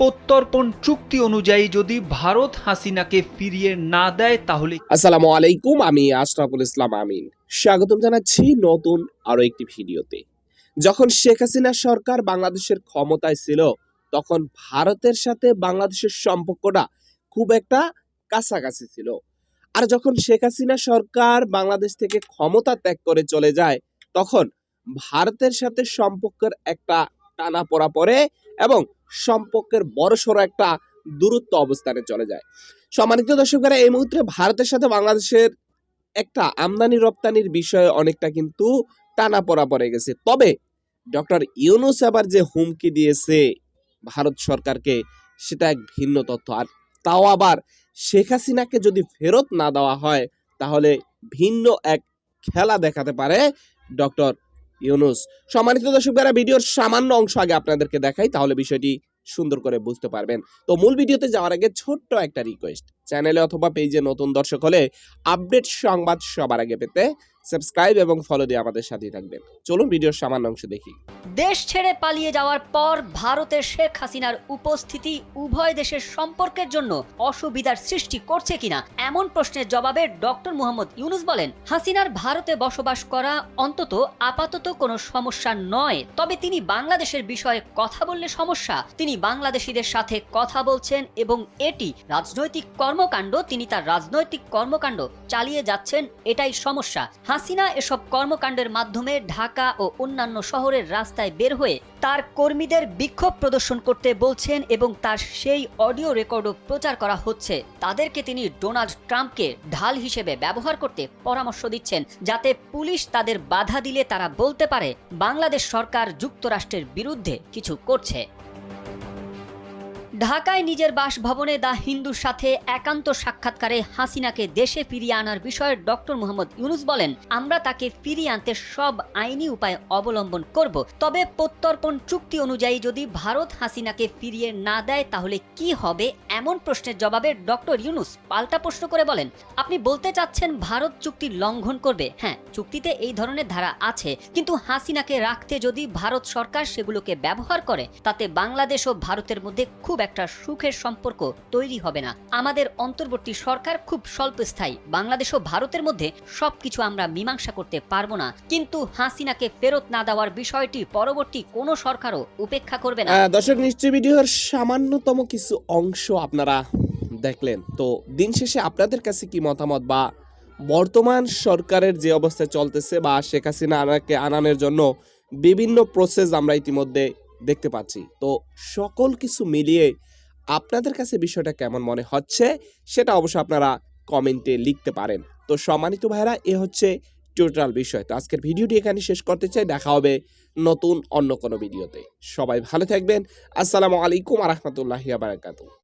প্রত্যর্পণ চুক্তি অনুযায়ী যদি ভারত হাসিনাকে ফিরিয়ে না দেয়, তাহলে আসসালামু আলাইকুম, আমি আশরাফুল ইসলাম আমিন। স্বাগতম জানাচ্ছি নতুন আরও একটি ভিডিওতে। যখন শেখ হাসিনা সরকার বাংলাদেশের ক্ষমতায় ছিল, তখন ভারতের সাথে বাংলাদেশের সম্পর্কটা খুব একটা কাছাকাছি ছিল। আর যখন শেখ হাসিনা সরকার বাংলাদেশ থেকে ক্ষমতা ত্যাগ করে চলে যায়, তখন ভারতের সাথে সম্পর্কের একটা টানা পড়া পড়ে এবং সম্পর্কের বড়সড় একটা দূরত্ব অবস্থানে চলে যায়। সম্মানিত দর্শকরা এই মুহূর্তে ভারতের সাথে বাংলাদেশের একটা আমদানি রপ্তানির বিষয়ে অনেকটা কিন্তু টানা পড়া পড়ে গেছে। তবে ডক্টর ইউনুস আবার যে হুমকি দিয়েছে ভারত সরকারকে, সেটা এক ভিন্ন তথ্য। আর তাও আবার শেখ হাসিনাকে যদি ফেরত না দেওয়া হয়, তাহলে ভিন্ন এক খেলা দেখাতে পারে ডক্টর ইউনুস। সম্মানিত দর্শক যারা ভিডিওর সামান্য অংশ আগে আপনাদেরকে দেখাই, তাহলে বিষয়টি সুন্দর করে বুঝতে পারবেন। তো মূল ভিডিওতে যাওয়ার আগে ছোট্ট একটা রিকোয়েস্ট চ্যানেলে অথবা পেজে নতুন দর্শক হলে আপডেট সংবাদ সবার আগে পেতে সাবস্ক্রাইব এবং ফলো দিয়ে আমাদের সাথেই থাকবেন। চলুন ভিডিওর সামান্য অংশ দেখি। দেশ ছেড়ে পালিয়ে যাওয়ার পর ভারতের শেখ হাসিনার উপস্থিতি উভয় দেশের সম্পর্কের জন্য অসুবিধার সৃষ্টি করছে কিনা, এমন প্রশ্নের জবাবে ডক্টর মোহাম্মদ ইউনুস বলেন, হাসিনার ভারতে বসবাস করা অন্তত আপাতত কোনো সমস্যা নয়, তবে তিনি বাংলাদেশের বিষয়ে কথা বললে সমস্যা। তিনি বাংলাদেশিদের সাথে কথা বলছেন এবং এটি রাজনৈতিক কর্মকাণ্ড, তিনি তার রাজনৈতিক কর্মকাণ্ড চালিয়ে যাচ্ছেন, এটাই সমস্যা। হাসিনা এসব কর্মকাণ্ডের মাধ্যমে ঢাকা ও অন্যান্য শহরের রাস্তায় বের হয়ে তার কর্মীদের বিক্ষোভ প্রদর্শন করতে বলছেন এবং তার সেই অডিও রেকর্ডও প্রচার করা হচ্ছে। তাদেরকে তিনি ডোনাল্ড ট্রাম্পকে ঢাল হিসেবে ব্যবহার করতে পরামর্শ দিচ্ছেন, যাতে পুলিশ তাদের বাধা দিলে তারা বলতে পারে, বাংলাদেশ সরকার যুক্তরাষ্ট্রের বিরুদ্ধে কিছু করছে। ঢাকায় নিজের বাসভবনে দা হিন্দুর সাথে একান্ত সাক্ষাৎকারে হাসিনাকে দেশে ফিরিয়ে আনার বিষয়ে ডক্টর মোহাম্মদ ইউনুস বলেন, আমরা তাকে ফিরিয়ে আনতে সব আইনি উপায় অবলম্বন করব। তবে প্রত্যর্পণ চুক্তি অনুযায়ী যদি ভারত হাসিনাকে ফিরিয়ে না দেয়, তাহলে কি হবে? এমন প্রশ্নের জবাবে ডক্টর ইউনুস পাল্টা প্রশ্ন করে বলেন, আপনি বলতে চাচ্ছেন ভারত চুক্তি লঙ্ঘন করবে? হ্যাঁ চুক্তিতে এই ধরনের ধারা আছে। কিন্তু হাসিনাকে রাখতে যদি ভারত সরকার সেগুলোকে ব্যবহার করে, তাতে বাংলাদেশ ও ভারতের মধ্যে খুব একটা সুখের সম্পর্ক তৈরি হবে না। আমাদের অন্তর্বর্তী সরকার খুব স্বল্পস্থায়ী। বাংলাদেশ ও ভারতের মধ্যে সবকিছু আমরা মীমাংসা করতে পারব না। কিন্তু হাসিনাকে ফেরত না দেওয়ার বিষয়টি পরবর্তী কোনো সরকারও উপেক্ষা করবে না। দর্শক নিশ্চয় ভিডিওর সামান্যতম কিছু অংশ আপনারা দেখলেন। তো দিন শেষে আপনাদের কাছে কি মতামত বা বর্তমান সরকারের যে অবস্থা চলতেছে বা শেখ হাসিনা আনাকে আনানোর জন্য বিভিন্ন প্রসেস আমরা ইতিমধ্যে দেখতে পাচ্ছি। তো সকল কিছু মিলিয়ে আপনাদের কাছে বিষয়টা কেমন মনে হচ্ছে সেটা অবশ্য আপনারা কমেন্টে লিখতে পারেন। তো সম্মানিত ভাইরা এ হচ্ছে টোটাল বিষয়। তো আজকের ভিডিওটি এখানে শেষ করতে চাই। দেখা হবে নতুন অন্য কোনো ভিডিওতে। সবাই ভালো থাকবেন। আসসালামু আলাইকুম আ রহমতুল্লাহ